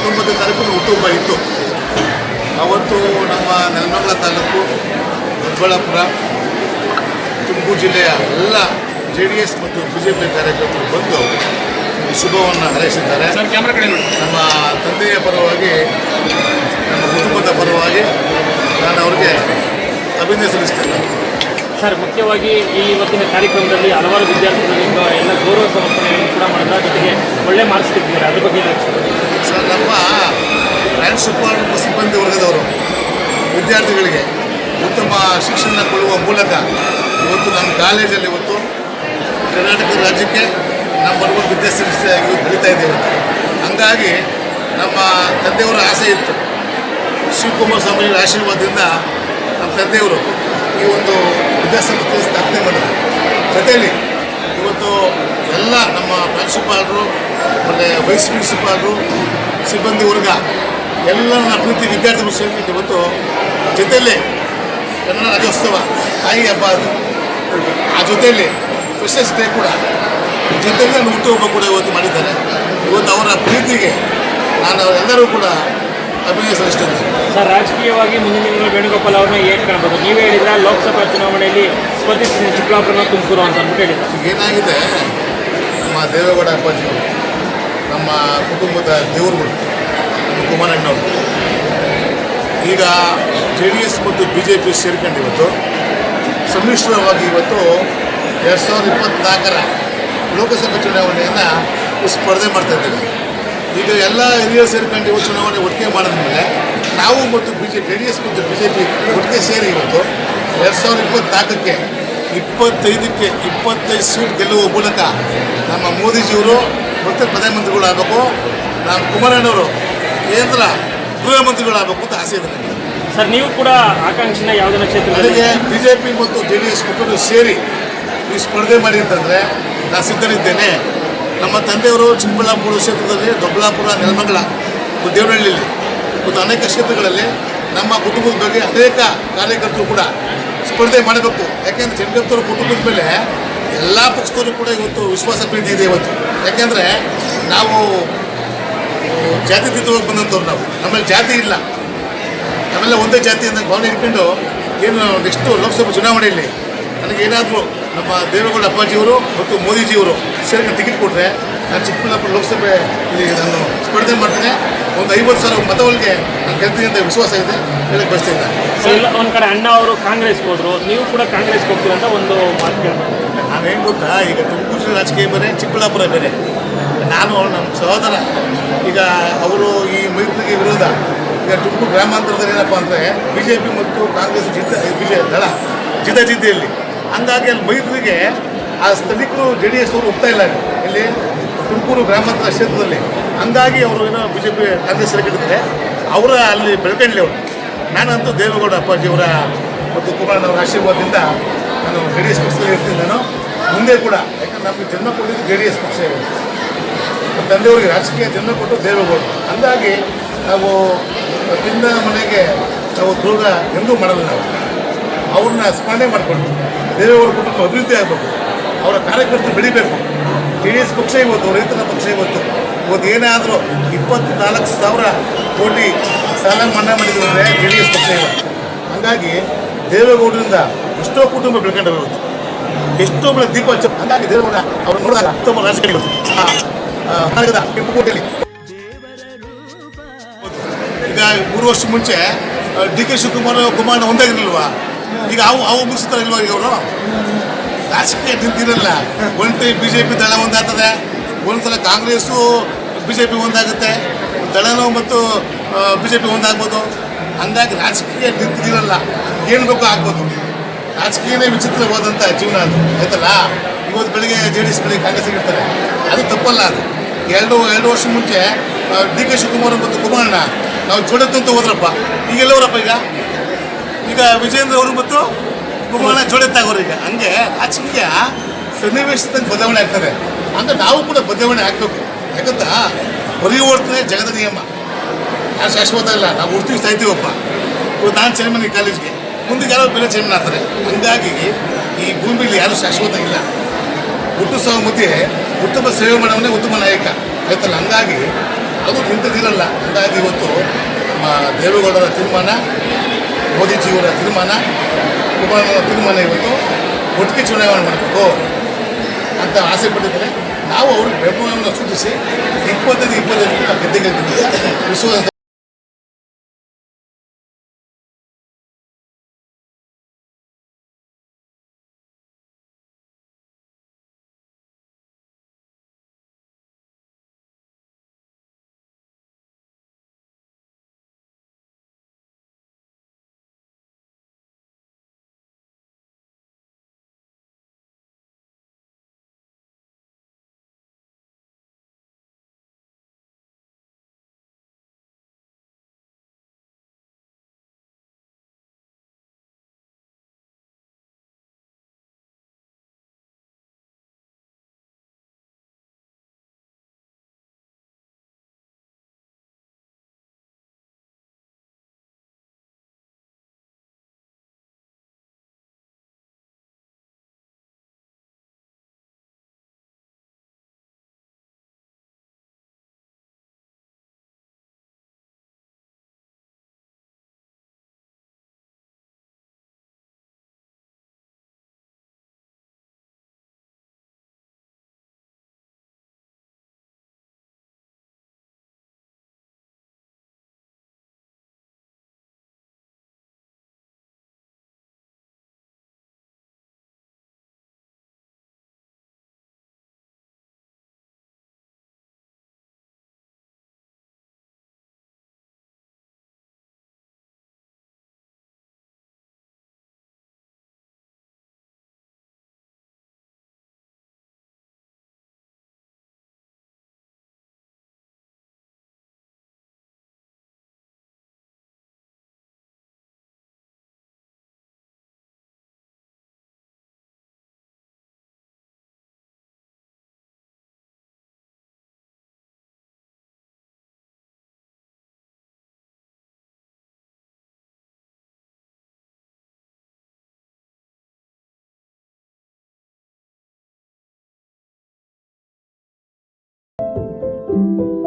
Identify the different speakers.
Speaker 1: ಹತ್ತೊಂಬತ್ತನೇ ತಾರೀಕು ಹುಟ್ಟುಹಬ್ಬ ಇತ್ತು. ಅವತ್ತು ನಮ್ಮ ನೆಲಮಂಗಲ ತಾಲೂಕು ದೊಡ್ಡಬಳ್ಳಾಪುರ ತುಮಕೂರು ಜಿಲ್ಲೆಯ ಎಲ್ಲ ಜೆ ಡಿ ಎಸ್ ಮತ್ತು ಬಿ ಜೆ ಪಿ ಕಾರ್ಯಕರ್ತರು ಬಂದು ಈ ಶುಭವನ್ನು ಹಾರೈಸಿದ್ದಾರೆ.
Speaker 2: ಸರ್ ಕ್ಯಾಮ್ರಾ ಕಡೆ
Speaker 1: ನಮ್ಮ ತಂದೆಯ ಪರವಾಗಿ ನಮ್ಮ ಕುಟುಂಬದ ಪರವಾಗಿ ನಾನು ಅವ್ರಿಗೆ ಅಭಿನಂದನೆ ಸಲ್ಲಿಸ್ತೇನೆ.
Speaker 2: ಸರ್, ಮುಖ್ಯವಾಗಿ ಈ ಇವತ್ತಿನ ಕಾರ್ಯಕ್ರಮದಲ್ಲಿ ಹಲವಾರು ವಿದ್ಯಾರ್ಥಿಗಳಿಂದ ಎಲ್ಲ ಗೌರವ ಸಮರ್ಪಣೆಯನ್ನು ಕೂಡ ಮಾಡಿದ ಜೊತೆಗೆ ಒಳ್ಳೆ ಮಾರ್ಕ್ಸ್ ತೆಗೆದಿದ್ದಾರೆ. ಅದ್ರ ಬಗ್ಗೆ
Speaker 1: ಸರ್, ನಮ್ಮ ಮತ್ತು ಸಿಬ್ಬಂದಿ ವರ್ಗದವರು, ವಿದ್ಯಾರ್ಥಿಗಳಿಗೆ ಉತ್ತಮ ಶಿಕ್ಷಣ ಕೊಡುವ ಮೂಲಕ ಇವತ್ತು ನಮ್ಮ ಕಾಲೇಜಲ್ಲಿ ಇವತ್ತು ಕರ್ನಾಟಕ ರಾಜ್ಯಕ್ಕೆ ನಮ್ಮ ಒನ್ ವಿದ್ಯಾಸಂಸ್ಥೆಯಾಗಿ ಬೆಳೀತಾ ಇದ್ದೇವೆ ಹಂಗಾಗಿ ನಮ್ಮ ತಂದೆಯವರ ಆಸೆ ಇತ್ತು. ಶಿವಕುಮಾರ ಸ್ವಾಮಿಯವರ ಆಶೀರ್ವಾದದಿಂದ ನಮ್ಮ ತಂದೆಯವರು ಈ ಒಂದು ವಿದ್ಯಾಸಂಸ್ಥೆ ಸ್ಥಾಪನೆ ಮಾಡಿದ್ರು. ಜೊತೆಯಲ್ಲಿ ಇವತ್ತು ಎಲ್ಲ ನಮ್ಮ ಪ್ರಾಂಶುಪಾಲರು, ಆಮೇಲೆ ವೈಸ್ ಪ್ರಿನ್ಸಿಪಾಲರು, ಸಿಬ್ಬಂದಿ ವರ್ಗ ಎಲ್ಲ ಪ್ರೀತಿ ವಿದ್ಯಾರ್ಥಿಗಳು ಸೇರಿಕೊಂಡು ಇವತ್ತು ಜೊತೆಯಲ್ಲಿ ಕನ್ನಡ ರಾಜ್ಯೋತ್ಸವ, ತಾಯಿ ಹಬ್ಬ ಅದು. ಆ ಜೊತೆಯಲ್ಲಿ ಫ್ರೆಶರ್ಸ್ ಡೇ ಕೂಡ. ಜೊತೆಯಲ್ಲಿ ನಾನು ಹುಟ್ಟುಹಬ್ಬ ಕೂಡ ಇವತ್ತು ಮಾಡಿದ್ದಾರೆ. ಇವತ್ತು ಅವರ ಪ್ರೀತಿಗೆ ನಾನು ಅವರೆಲ್ಲರೂ ಕೂಡ ಸಲ್ಲಿಸ್ತೇನೆ
Speaker 2: ಸರ್ ರಾಜಕೀಯವಾಗಿ ಮುಂದಿನ ದಿನಗಳು ವೇಣುಗೋಪಾಲ್ ಅವ್ರನ್ನ ಹೇಗೆ ಕಾಣಬಹುದು ನೀವೇ ಹೇಳಿದ್ರೆ ಲೋಕಸಭಾ ಚುನಾವಣೆಯಲ್ಲಿ ಸ್ಪರ್ಧಿಸ್ತೀನಿ ಚಿಕ್ಕಬಳ್ಳಾಪುರ ತುಮಕೂರು ಅಂತ ಅಂದ್ಬಿಟ್ಟು ಹೇಳಿದ್ರು.
Speaker 1: ಏನಾಗಿದೆ? ನಮ್ಮ ದೇವೇಗೌಡ ಅಪ್ಪಾಜಿಯವರು ನಮ್ಮ ಕುಟುಂಬದ ದೇವರುಗಳು ನಮ್ಮ ಕುಮಾರಣ್ಣವರು. ಈಗ ಜೆ ಡಿ ಎಸ್ ಮತ್ತು ಬಿ ಜೆ ಪಿ ಸೇರ್ಕೊಂಡು ಇವತ್ತು ಸಮ್ಮಿಶ್ರವಾಗಿ ಇವತ್ತು ಎರಡು ಸಾವಿರದ ಇಪ್ಪತ್ತ್ನಾಲ್ಕರ ಲೋಕಸಭೆ ಚುನಾವಣೆಯನ್ನು ಸ್ಪರ್ಧೆ ಮಾಡ್ತಾ ಇದ್ದೀವಿ ಈಗ ಎಲ್ಲ ಹಿರಿಯರು ಸೇರ್ಕೊಂಡು ಇವತ್ತು ಚುನಾವಣೆ ಒಟ್ಟಿಗೆ ಮಾಡಿದ್ಮೇಲೆ ನಾವು ಮತ್ತು B J J D S ಮತ್ತು ಬಿ ಜೆ ಪಿ ಒಟ್ಟಿಗೆ ಸೇರಿ ಇವತ್ತು ಎರಡು ಸಾವಿರದ ಇಪ್ಪತ್ತ್ನಾಲ್ಕಕ್ಕೆ ಇಪ್ಪತ್ತೈದಕ್ಕೆ ಇಪ್ಪತ್ತೈದು ಸೀಟ್ ಗೆಲ್ಲುವ ಮೂಲಕ ನಮ್ಮ ಮೋದಿಜಿಯವರು ಮತ್ತೆ ಪ್ರಧಾನಮಂತ್ರಿಗಳಾಗಬೇಕು ನಮ್ಮ ಕುಮಾರಣ್ಣವರು ಕೇಂದ್ರ ಗೃಹ ಮಂತ್ರಿಗಳಾಗಬೇಕು ಅಂತ ಆಸೆ ಇದೆ ನನಗೆ.
Speaker 2: ಸರ್ ನೀವು ಕೂಡ ಆಕಾಂಕ್ಷಿನ ಯಾವುದನ್ನ ಕ್ಷೇತ್ರ
Speaker 1: ನನಗೆ ಬಿ ಜೆ ಪಿ ಮತ್ತು ಜೆ ಡಿ ಎಸ್ ಮುಖಂಡರು ಸೇರಿ ಈ ಸ್ಪರ್ಧೆ ಮಾಡಿ ಅಂತಂದರೆ ನಾನು ಸಿದ್ಧನಿದ್ದೇನೆ ನಮ್ಮ ತಂದೆಯವರು ಚಿಕ್ಕಬಳ್ಳಾಪುರ ಕ್ಷೇತ್ರದಲ್ಲಿ, ದೊಡ್ಡಬಳ್ಳಾಪುರ ನೆಲಮಂಗಲ ದೇವನಹಳ್ಳಿಯಲ್ಲಿ ಮತ್ತು ಅನೇಕ ಕ್ಷೇತ್ರಗಳಲ್ಲಿ ನಮ್ಮ ಕುಟುಂಬದ ಅನೇಕ ಕಾರ್ಯಕರ್ತರು ಕೂಡ ಸ್ಪರ್ಧೆ ಮಾಡಬೇಕು. ಯಾಕೆಂದರೆ ಚೆನ್ನಕತ್ತವ್ರ ಕುಟುಂಬದ ಮೇಲೆ ಎಲ್ಲ ಪಕ್ಷದವರು ಕೂಡ ಇವತ್ತು ವಿಶ್ವಾಸ ಪ್ರೀತಿ ಇದೆ ಇವತ್ತು. ಯಾಕೆಂದರೆ ನಾವು ಜಾತಿ ತಿದ್ದುವಾಗ ಬಂದಂಥವ್ರು ನಾವು. ನಮ್ಮಲ್ಲಿ ಜಾತಿ ಇಲ್ಲ. ನಮ್ಮೆಲ್ಲ ಒಂದೇ ಜಾತಿ ಅಂತ ಭಾವನೆ ಇಟ್ಕೊಂಡು ಏನು ನೆಕ್ಸ್ಟು ಲೋಕಸಭಾ ಚುನಾವಣೆಯಲ್ಲಿ ನನಗೇನಾದರೂ ನಮ್ಮ ದೇವೇಗೌಡ ಅಪ್ಪಾಜಿಯವರು ಮತ್ತು ಮೋದಿಜಿಯವರು ಸೇರ್ಕೊಂಡು ಟಿಕೆಟ್ ಕೊಟ್ಟರೆ ನಾನು ಚಿಕ್ಕಬಳ್ಳಾಪುರ ಲೋಕಸಭೆ ಇಲ್ಲಿ ನಾನು ಸ್ಪರ್ಧೆ ಮಾಡ್ತೇನೆ. ಒಂದು ಐವತ್ತು ಸಾವಿರ ಮತಗಳಿಗೆ ನಾನು ಗೆಲ್ತೀನಿ ಅಂತ ವಿಶ್ವಾಸ ಇದೆ. ಹೇಳಕ್ಕೆ ಬಯಸ್ತೀನಿ
Speaker 2: ಒಂದು ಇಲ್ಲ ಒಂದ್ ಕಡೆ ಅಣ್ಣ ಅವರು ಕಾಂಗ್ರೆಸ್ ಹೋದರು. ನೀವು ಕೂಡ ಕಾಂಗ್ರೆಸ್ಗೆ ಹೋಗ್ತೀರ ಅಂತ ಒಂದು ಮಾತು ಕೇಳ್ಬೋದು
Speaker 1: ನಾನೇನು ಗೊತ್ತಾ? ಈಗ ತುಮಕೂರು ಜಿಲ್ಲೆ ರಾಜಕೀಯ ಬೇರೆ ಚಿಕ್ಕಬಳ್ಳಾಪುರ ಬೇರೆ. ನಾನು ನಮ್ಮ ಸಹೋದರ. ಈಗ ಅವರು ಈ ಮೈತ್ರಿಗೆ ವಿರೋಧ ಈಗ ತುಮಕೂರು ಗ್ರಾಮಾಂತರದಲ್ಲಿ ಏನಪ್ಪ ಅಂದರೆ ಬಿ ಜೆ ಪಿ ಮತ್ತು ಕಾಂಗ್ರೆಸ್ ಜಿದ್ದ ಬಿ ಜೆ ದಳ ಜಿದ್ದಲ್ಲಿ ಹಂಗಾಗಿ ಅಲ್ಲಿ ಮೈತ್ರಿಗೆ ಆ ಸ್ಥಳೀಕರು ಜೆ ಡಿ ಎಸ್ ಅವರು ಹೋಗ್ತಾ ಇಲ್ಲ. ಇಲ್ಲಿ ತುಮಕೂರು ಗ್ರಾಮಾಂತರ ಕ್ಷೇತ್ರದಲ್ಲಿ. ಹಂಗಾಗಿ ಅವರು ಏನೋ ಬಿ ಜೆ ಪಿ ಕಾಂಗ್ರೆಸ್ ಸೇರ್ಕೊಂಡಿದ್ದಾರೆ ಅವರ ಅಲ್ಲಿ ಬೆಳ್ಕೊಂಡ್ಲಿ ಅವರು. ನಾನಂತೂ ದೇವೇಗೌಡ ಅಪ್ಪಾಜಿಯವರ ಮತ್ತು ಕುಮಾರಣ್ಣವರ ಆಶೀರ್ವಾದದಿಂದ ನಾನು ಜೆ ಡಿ ಎಸ್ ಪಕ್ಷದಲ್ಲಿ ಇರ್ತೀನಿ ನಾನು ಮುಂದೆ ಕೂಡ, ಯಾಕಂದ್ರೆ ನಮಗೆ ಜನ್ಮ ಕೊಟ್ಟಿದ್ದು ಜೆ ಡಿ ಎಸ್ ಪಕ್ಷ ನಮ್ಮ ತಂದೆಯವರಿಗೆ ರಾಜಕೀಯ ಜನ್ಮ ಕೊಟ್ಟು ದೇವೇಗೌಡ. ಹಂಗಾಗಿ ನಾವು ತಿಂದ ಮನೆಗೆ ನಾವು ದೂರ ಎಂದೂ ಮಾಡಲ್ಲ ನಾವು. ಅವ್ರನ್ನ ಸ್ಮರಣೆ ಮಾಡಿಕೊಂಡು. ದೇವೇಗೌಡ ಕುಟುಂಬ ಅಭಿವೃದ್ಧಿ ಆಗಬೇಕು. ಅವರ ಕಾರ್ಯಕರ್ತರು ಬೆಳಿಬೇಕು. ಟಿ ಡಿ ಎಸ್ ಪಕ್ಷ ಇವತ್ತು ರೈತರ ಪಕ್ಷ ಇವತ್ತು ಇವತ್ತು ಏನಾದರೂ ಇಪ್ಪತ್ನಾಲ್ಕು ಸಾವಿರ ಕೋಟಿ ಸಾಲ ಮನ್ನಾ ಮಾಡಿದ್ರು ಅಂದರೆ ಟಿ ಡಿ ಎಸ್ ಪಕ್ಷ ಇವತ್ತು ಹಂಗಾಗಿ ದೇವೇಗೌಡರಿಂದ ಎಷ್ಟೋ ಕುಟುಂಬ ಬೆಳ್ಕೊಂಡು ಇವತ್ತು. ಎಷ್ಟೋ ಬೆಳೆ ದೀಪ ಹಚ್ಚ ಹಾಗಾಗಿ ದೇವೇಗೌಡ ಅವ್ರು ನೋಡಿದಾಗ ಉತ್ತಮ ಆ, ಕರ್ನಾಟಕದ ಕೆಂಪುಕೋಟೆಯಲ್ಲಿ ಈಗ ಮೂರು ವರ್ಷ ಮುಂಚೆ ಡಿ ಕೆ ಶಿವಕುಮಾರ್ ಕುಮಾರ್ ಒಂದಾಗಿರ್ಲಿಲ್ವಾ ಈಗ ಅವು ಅವು ಮುಗಿಸ್ತಾರೆ ಇಲ್ವಾ ಈಗ ಅವರು ರಾಜಕೀಯ ನಿಂತಿರಲ್ಲ ಒಂದು ಟೈಮ್ ಬಿ ಜೆ ಪಿ ದಳ ಒಂದಾಗ್ತದೆ. ಒಂದ್ಸಲ ಕಾಂಗ್ರೆಸ್ಸು ಬಿ ಜೆ ಪಿ ಒಂದಾಗುತ್ತೆ. ದಳನೂ ಮತ್ತು ಬಿ ಜೆ ಪಿ ಒಂದಾಗ್ಬೋದು. ಹಂಗಾಗಿ ರಾಜಕೀಯ ನಿಂತಿರಲ್ಲ ಏನು ಬೇಕು ಆಗ್ಬೋದು. ರಾಜಕೀಯನೇ ವಿಚಿತ್ರವಾದಂಥ ಜೀವನ ಅದು. ಆಯ್ತಲ್ಲ? ಇವತ್ತು ಬೆಳಿಗ್ಗೆ ಜೆ ಡಿ ಎಸ್ ಬೆಳಿಗ್ಗೆ ಕಾಂಗ್ರೆಸ್ ಇರ್ತಾರೆ ಅದು ತಪ್ಪಲ್ಲ ಅದು. ಎರಡು ಎರಡು ವರ್ಷ ಮುಂಚೆ ಡಿ ಕೆ ಶಿವಕುಮಾರ್ ಮತ್ತು ಕುಮಾರಣ್ಣ, ನಾವು ಜೋಡತ್ತಂತ ಹೋದ್ರಪ್ಪ. ಈಗೆಲ್ಲವರಪ್ಪ ಈಗ? ಈಗ ವಿಜೇಂದ್ರ ಅವರು ಮತ್ತು ಕುಮಾರಣ್ಣ ಜೋಡೆತ್ತಾಗೋರು ಈಗ. ಹಂಗೆ ರಾಜಕೀಯ ಸನ್ನಿವೇಶದಂಗೆ ಬದಲಾವಣೆ ಆಗ್ತದೆ. ಅಂದ್ರೆ ನಾವು ಕೂಡ ಬದಲಾವಣೆ ಆಗ್ಬೇಕು. ಯಾಕಂತ ಪರಿವರ್ತನೆ ಜಗದ ನಿಯಮ. ಯಾರು ಶಾಶ್ವತ ಇಲ್ಲ. ನಾವು ಉಡ್ತೀವಿ ಸಾಯ್ತೀವಪ್ಪ ಇವತ್ತು ನಾನು ಚೇರ್ಮನ್ ಈ ಕಾಲೇಜ್ಗೆ ಮುಂದೆ ಯಾರೋ ಬೇರೆ ಚೇರ್ಮನ್ ಆಗ್ತಾರೆ. ಹಂಗಾಗಿ ಈ ಭೂಮಿಲಿ ಯಾರು ಶಾಶ್ವತ ಇಲ್ಲ. ಹುಟ್ಟು ಸಾವು ಮುದ್ದೆ, ಉತ್ತಮ ಸೇವೆ ಮಾಡೋವನ್ನೇ ಉತ್ತಮ ನಾಯಕ. ಆಯ್ತಲ್ಲ? ಹಂಗಾಗಿ ಅದು ನಿಂತದಿರಲ್ಲ. ಹಂಗಾಗಿ ಇವತ್ತು ನಮ್ಮ ದೇವೇಗೌಡರ ತೀರ್ಮಾನ ಮೋದಿಜಿಯವರ ತೀರ್ಮಾನ ಕುಮಾರಣ್ಣವರ ತೀರ್ಮಾನ ಇವತ್ತು ಒಟ್ಟಿಗೆ ಚುನಾವಣೆ ಮಾಡಬೇಕು ಅಂತ ಆಸೆ ಪಟ್ಟಿದ್ದಾರೆ. ನಾವು ಅವ್ರಿಗೆ ಬೆಂಬಲವನ್ನು ಸೂಚಿಸಿ ಇಪ್ಪತ್ತೈದು ಇಪ್ಪತ್ತೈದು ಗೆದ್ದೆ ವಿಶ್ವಾಸ Thank you.